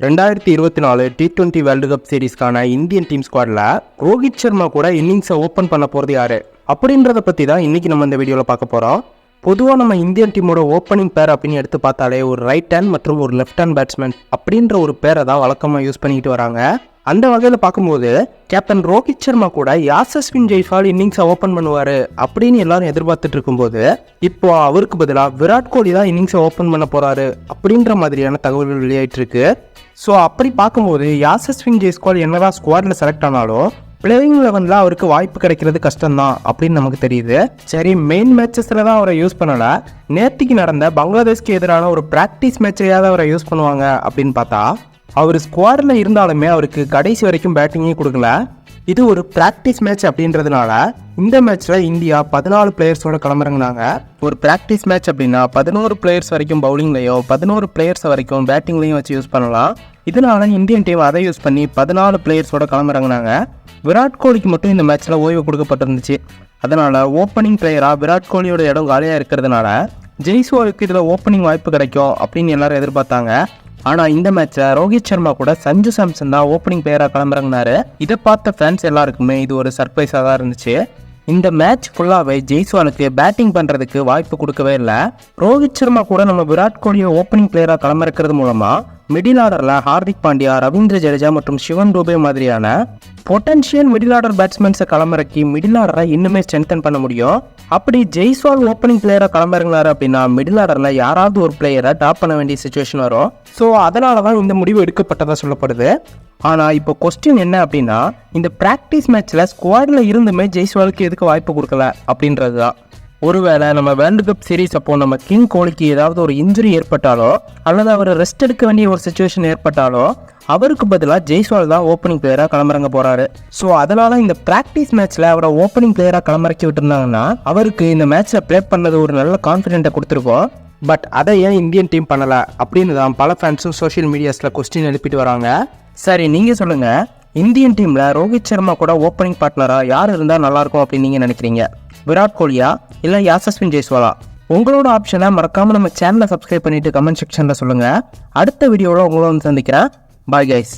ரெண்டாயிரத்தி இருபத்தி நாலு டி டுவெண்ட்டி வேர்ல்டு கப் சீரிஸ்க்கான இந்தியன் டீம் ஸ்குவாடில் ரோஹித் சர்மா கூட இன்னிங்ஸை ஓப்பன் பண்ண போகிறது யாரு? அப்படின்றத பற்றி தான் இன்றைக்கி நம்ம இந்த வீடியோவில் பார்க்க போகிறோம் பொதுவாக நம்ம இந்தியன் டீமோட ஓப்பனிங் பேர் அப்படின்னு எடுத்து பார்த்தாலே ஒரு ரைட் ஹேண்ட் மற்றும் ஒரு லெஃப்ட் ஹேண்ட் பேட்ஸ்மேன் அப்படின்ற ஒரு பேரை தான் வழக்கமாக யூஸ் பண்ணிக்கிட்டு வராங்க. அந்த வகையில் பார்க்கும்போது கேப்டன் ரோஹித் சர்மா கூட யாசஸ்வின் ஜெய்ஸ்வால் இன்னிங்ஸை ஓப்பன் பண்ணுவார் அப்படின்னு எல்லாரும் எதிர்பார்த்துட்டு இருக்கும்போது இப்போ அவருக்கு பதிலாக விராட் கோலி தான் இன்னிங்ஸை ஓப்பன் பண்ண போகிறாரு அப்படின்ற மாதிரியான தகவல்கள் வெளியாயிட்டு இருக்கு. ஸோ அப்படி பார்க்கும்போது யாசஸ்வின் ஜெய்ஸ்வால் என்னதான் ஸ்குவாடில் செலக்ட் ஆனாலும் பிளேயிங் லெவனில் அவருக்கு வாய்ப்பு கிடைக்கிறது கஷ்டம்தான் அப்படின்னு நமக்கு தெரியுது. சரி மெயின் மேட்சஸில் தான் அவரை யூஸ் பண்ணலை. நேற்றுக்கு நடந்த பங்களாதேஷ்க்கு எதிரான ஒரு ப்ராக்டிஸ் மேட்சையாவது அவரை யூஸ் பண்ணுவாங்க அப்படின்னு பார்த்தா அவர் ஸ்குவாடில் இருந்தாலுமே அவருக்கு கடைசி வரைக்கும் பேட்டிங்கே கொடுக்கல. இது ஒரு ப்ராக்டிஸ் மேட்ச் அப்படின்றதுனால இந்த மேட்ச்சில் இந்தியா பதினாலு பிளேயர்ஸோட கிளம்புறங்கனாங்க ஒரு ப்ராக்டிஸ் மேட்ச் அப்படின்னா பதினோரு பிளேயர்ஸ் வரைக்கும் பவுலிங்லையும் பதினோரு பிளேயர்ஸ் வரைக்கும் பேட்டிங்லையும் வச்சு யூஸ் பண்ணலாம். இதனால இந்தியன் டீம் அதை யூஸ் பண்ணி பதினாலு பிளேயர்ஸோட கிளம்புறங்கனாங்க விராட் கோலிக்கு மட்டும் இந்த மேட்ச்சில் ஓய்வு கொடுக்கப்பட்டிருந்துச்சு. அதனால் ஓப்பனிங் பிளேயராக விராட் கோலியோட இடம் காலியாக இருக்கிறதுனால ஜெய்ஸ்வாலுக்கு இதில் ஓப்பனிங் வாய்ப்பு கிடைக்கும் அப்படின்னு எல்லாரும் எதிர்பார்த்தாங்க. ஆனால் இந்த மேட்ச்சில் ரோஹித் சர்மா கூட சஞ்சு சாம்சன் தான் ஓப்பனிங் பிளேயராக கிளம்புறங்கனாரு இதை பார்த்த ஃபேன்ஸ் எல்லாருக்குமே இது ஒரு சர்ப்ரைஸாக தான் இருந்துச்சு. இந்த மேட்ச் ஃபுல்லாகவே ஜெய்ஸ்வாலுக்கு பேட்டிங் பண்ணுறதுக்கு வாய்ப்பு கொடுக்கவே இல்லை. ரோஹித் சர்மா கூட நம்ம விராட் கோலியை ஓப்பனிங் பிளேயராக களமிறக்கிறது மூலமாக மிடில் ஆர்டரில் ஹார்திக் பாண்டியா ரவீந்திர ஜடேஜா மற்றும் சிவன் டூபே மாதிரியான பொட்டன்ஷியல் மிடில் ஆர்டர் பேட்ஸ்மேன்ஸை களமிறக்கி மிடில் ஆர்டரை இன்னுமே ஸ்ட்ரென்தன் பண்ண முடியும். அப்படி ஜெய்ஸ்வால் ஓப்பனிங் பிளேயராக களமிறங்கினாரு அப்படின்னா மிடில் ஆர்டரில் யாராவது ஒரு பிளேயரை டாப் பண்ண வேண்டிய சுச்சுவேஷன் வரும். ஸோ அதனால தான் இந்த முடிவு எடுக்கப்பட்டதாக சொல்லப்படுது. ஆனால் இப்போ கொஸ்டின் என்ன அப்படின்னா இந்த ப்ராக்டிஸ் மேட்ச்சில் ஸ்குவாடில் இருந்துமே ஜெய்ஸ்வாலுக்கு எதுக்கு வாய்ப்பு கொடுக்கல அப்படின்றது தான் ஒருவேளை நம்ம வேர்ல்டு கப் சீரிஸ் அப்போ நம்ம கிங் கோலிக்கு ஏதாவது ஒரு இன்ஜுரி ஏற்பட்டாலோ அல்லது அவர் ரெஸ்ட் எடுக்க வேண்டிய ஒரு சுச்சுவேஷன் ஏற்பட்டாலோ அவருக்கு பதிலாக ஜெய்ஸ்வால் தான் ஓப்பனிங் பிளேயராக கிளம்புறங்க போகிறாரு ஸோ அதனால இந்த ப்ராக்டிஸ் மேட்ச்சில் அவரை ஓப்பனிங் பிளேயராக கிளம்புறக்கி விட்டுருந்தாங்கன்னா அவருக்கு இந்த மேட்ச்சில் ப்ளே பண்ணது ஒரு நல்ல கான்ஃபிடென்ட்டை கொடுத்துருக்கோம் பட் அதை ஏன் இந்தியன் டீம் பண்ணலை? அப்படின்னு தான் பல ஃபேன்ஸும் சோஷியல் மீடியாஸில் கொஸ்டின் எழுப்பிட்டு வராங்க. சரி நீங்கள் சொல்லுங்கள் இந்தியன் டீமில் ரோஹித் சர்மா கூட ஓப்பனிங் பார்ட்னராக யார் இருந்தால் நல்லாயிருக்கும் அப்படின்னு நீங்கள் நினைக்கிறீங்க? விராட் கோலியா இல்லை யாசஸ்வின் ஜெய்ஸ்வாலா? உங்களோட ஆப்ஷனை மறக்காமல் நம்ம சேனலை சப்ஸ்கிரைப் பண்ணிவிட்டு கமெண்ட் செக்ஷனில் சொல்லுங்கள் அடுத்த வீடியோவில் உங்களோட வந்து சந்திக்கிறேன். Bye guys